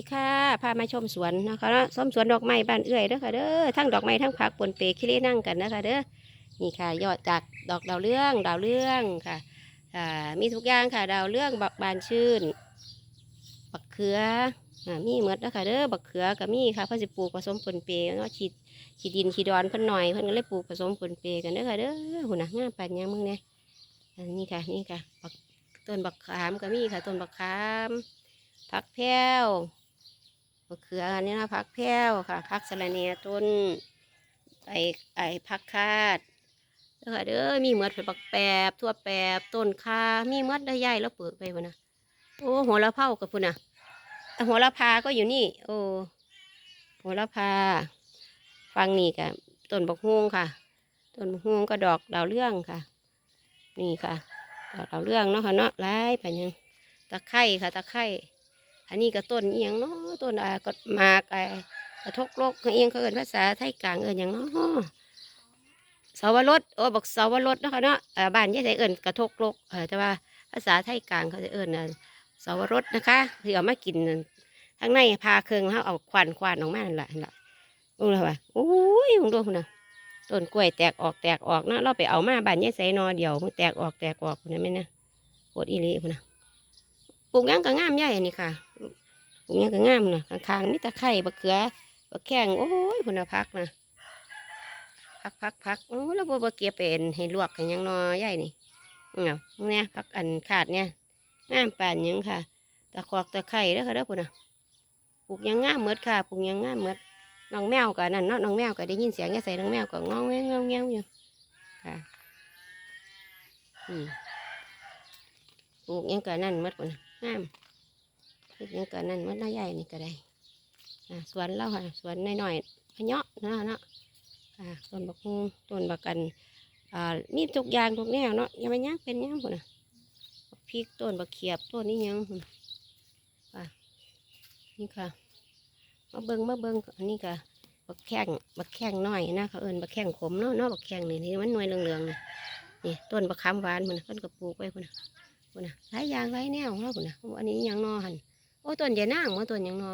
ดีค่ะพามาชมสวนนะคะเนาะชมสวนดอกไม้บ้านเอื้อยเด้อค่ะเด้อทั้งดอกไม้ทั้งผักปนเปคิเล่นั่งกันนะคะเด้อนี่ค่ะยอดจากดอกดาวเรื่องดาวเรื่องค่ะอ่ามีทุกอย่างค่ะดาวเรื่องบักบานชื่นบักเขืออ่ามีหมดนะคะเด้อบักเขือกับมีค่ะพ่อสิปลูกผสมปนเปเนาะฉีดฉีดดินฉีดดอนเพิ่นหน่อยเพิ่นก็เลยปลูกผสมปนเปกันเด้อค่ะเด้อหุ่นนะงามปานยังมึงเนี่ยนนี้ค่ะนี่ค่ะต้นบักขามก็มีค่ะต้นบักขามผักแพรวะเขืออันนี้นะพักแพ้วค่ะพักสะระเนียต้นไอไอพักคาดแล้วค่ะเด้อมีเมือดไปปักแปบทั่วแปบต้นคามีเมือดได้ใหญ่แล้วเปิดไปพุ่นนะโอ้หัวละเผากับพุ่นนะหัวละพาก็อยู่นี่ โอ้หัวละพา ฟังนี่กับต้นบักฮวงค่ะต้นบักฮวงก็ดอกดาวเรื่องค่ะ นี่ค่ะดอกดาวเรื่องเนาะค่ะเนาะไล่ไปยังตะไคร่ค่ะตะไคร่ อันนี้ก็ต้นเอียงเนาะต้นอ่ากดหมากไอ้กระทกโลกเอียงเขาเอินภาษาไทยกลางเอินอย่างเนาะสาวรสโอ้บอกสาวรสเนาะคะเนาะอ่าบ้านยายไทยเอินกระทกโลกเออแต่ว่าภาษาไทยกลางเขาจะเอินน่สาวรสนะคะที่เอามากินนั่นข้างในพาเครื่องเขาเอาควันควันออกมาอันแหละอันแหละดูเลยว่าโอ้ยมึงดูคุณนะต้นกล้วยแตกออกแตกออกเนาะเราไปเอามาบ้านยายไสนอเดียวมึงแตกออกแตกออกคุณนะแม่นะโคตรอีหลีคุณนะ ปลูกยังก็งามใหญ่นี่ค่ะปลูกยังก็งามนะข้างๆมีตะไคร่บะเขือบักแข้งโอ้ยคุณพักนะพักพักพักโอ้แล้วบ่บ่เก็บเป็นให้ลวกกันยังนอใหญ่นี่เอาเนี่ยพักอันขาดเนี่ยงามป่านยังค่ะตะคอกตะไคร่เด้อค่ะเด้อพุ่นน่ะปลูกยังงามเมดค่ะปลูกยังงามเมดน้องแมวกับนั่นเนาะน้องแมวก็ได้ยินเสียงแกใส่น้องแมวก็งองแงงงองแงวอยู่ค่ะอืมปลูกยังกับนั่นเมดพุ่นน่ะงามเฮ็ดยังกันนั่นมันน่าใหญ่นี่ก็ได้สวนเราค่ะสวนน้อยๆพเนาะเนาะเนาะต้นบักฮุงต้นบักกันอ่ามีทุกอย่างทุกแนวเนาะยังไม่ยังเป็นยังพุ่นน่ะพริกต้นบักเขียบต้นนี้ยังพุ่นอ่านี่ค่ะมาเบิงมาเบิงอันนี้ค่ะบักแข้งบักแข้งน้อยนะเขาเอิ้นบักแข้งขมเนาะเนาะบักแข้งนี่ที่มันหน่วยเหลืองๆนี่นี่ต้นบักขามหวานมันน่ะเพิ่นก็ปลูกไว้พุ่นน่ะ พุ่นน่ะหลายอย่างหลายแนวเนาะพุ่นน่ะอันนี้ยังนอหันโอ้ต้นยานางว่าต้นยังนอ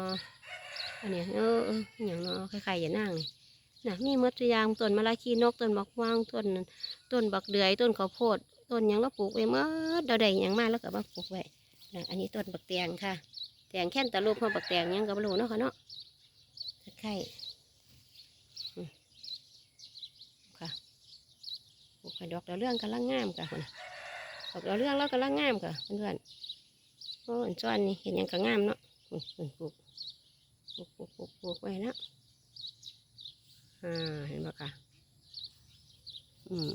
อันนี้เออเออหยังนอคล้ายๆยานางนี่นะมีมดทุกอย่างต้นมะละขีนกต้นบักว่างต้นต้นบักเดือยต้นข้าวโพดต้นยังเราปลูกไว้เมื่อเราได้ยังมาแล้วก็มาปลูกไว้นะอันนี้ต้นบักแตงค่ะแตงแค่นตะลุกมาบักแตงยังก็ไม่รู้เนาะค่ะเนาะตะไคร้ค่ะปลูกไปดอกดาวเรื่องกำลังงามค่ะคนน่ะ ดอกดาวเรื่องแล้วกำลังงามค่ะเพื่อนๆโอ้อันซ้อนนี่เห็นยังก็งามเนาะอืมอืมปลูกปลูกปลูกปลูกปลูกไว้นะอ่าเห็นปะคะอืม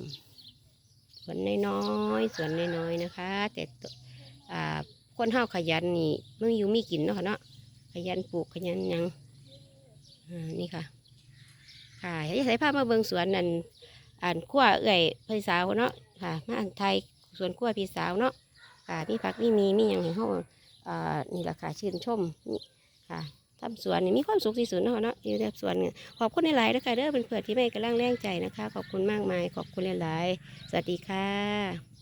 สวนน้อยๆสวนน้อยๆนะคะ แต่อ่าคนเฮาขยันนี่มันอยู่มีกินเนาะค่ะเนาะขยันปลูกขยันยังอ่านี่ค่ะค่ะอยากใส่ผ้ามาเบิงสวนนั่นอ่านขั้วเอื่อยพี่สาเนาะค่ะมาอ่านไทย ส่วนขั้วพี่สาวเนาะค่ะมีผักมีมีมีอย่างให้เขาอ่านี่แหละค่ะชื่นชมนี่ค่ะทำสวนนี่มีความสุขที่สุดเนาะเนาะอยู่ในสวนขอบคุณหลายๆนะคะเด้อเป็นเพื่อนที่ไม่กำลังแรงใจนะคะ ขอบคุณมากมาย ขอบคุณหลายๆสวัสดีค่ะ